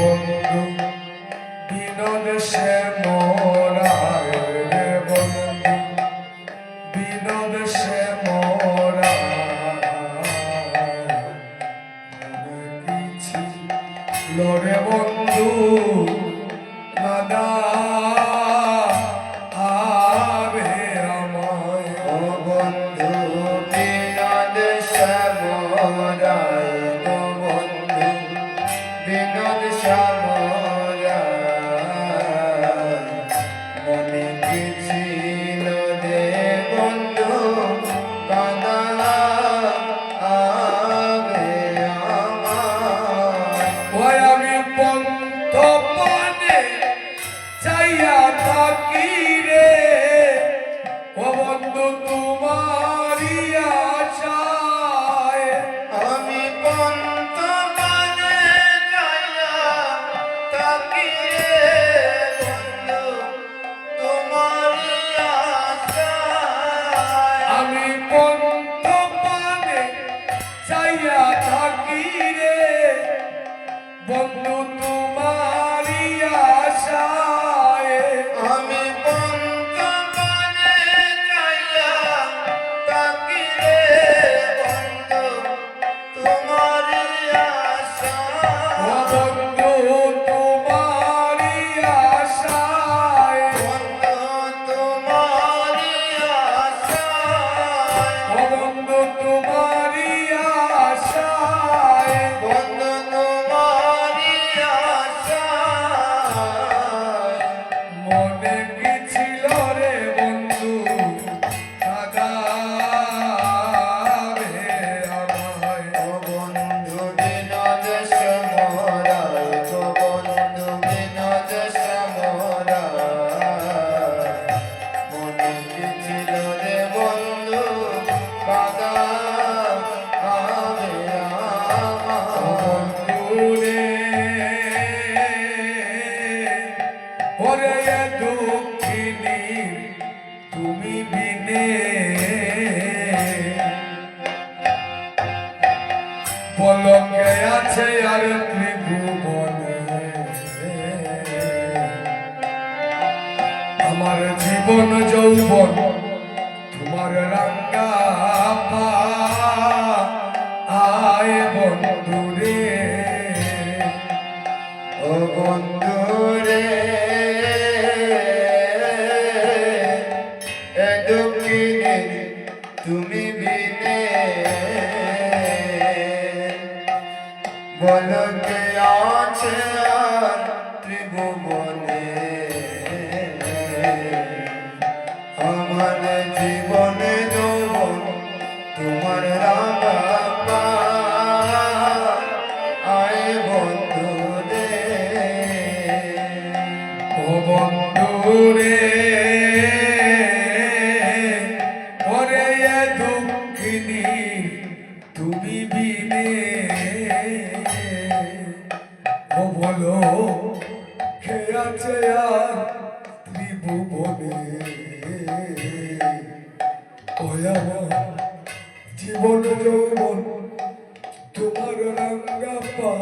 我 আমার জীবন যৌবন তোমার রাঙ্গা পা। আয় বন্ধু রে ও বন্ধু রে তুমি বিনে। বলকে আছে আর ত্রিভুবনে। আমার জীবনে যৌবন তোমার রাঙা ত্রিভুবনে জীবন যৌবন তোমার রঙ্গা পা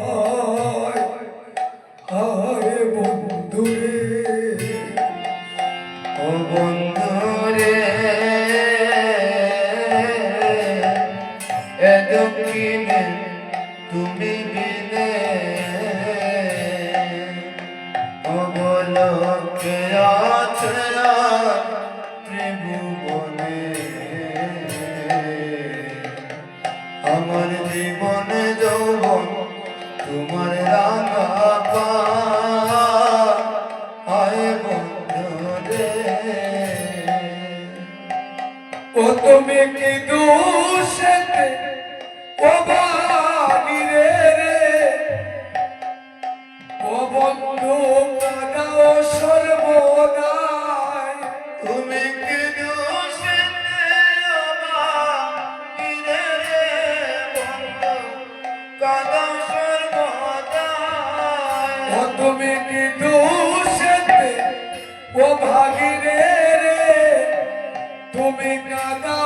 Como em cada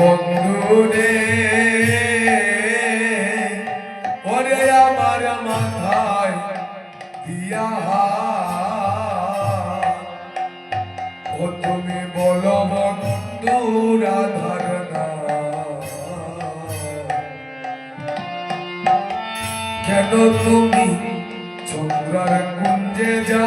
বন্ধুরে, ওরে আমার মাথায় দিয়া ও তুমি বলো বন্ধুরা ধারণা। কেন তুমি চন্দ্রার কুঞ্জে যা